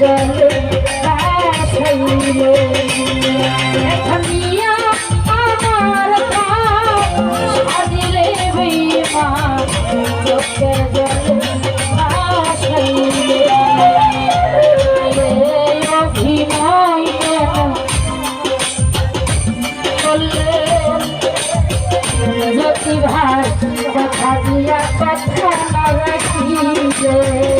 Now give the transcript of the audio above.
গেলে ছাইল এখানিয়া আমার সাজিলে বেমা চোখে গেলে ভাই কথা দিয়া কথা না রাখিলে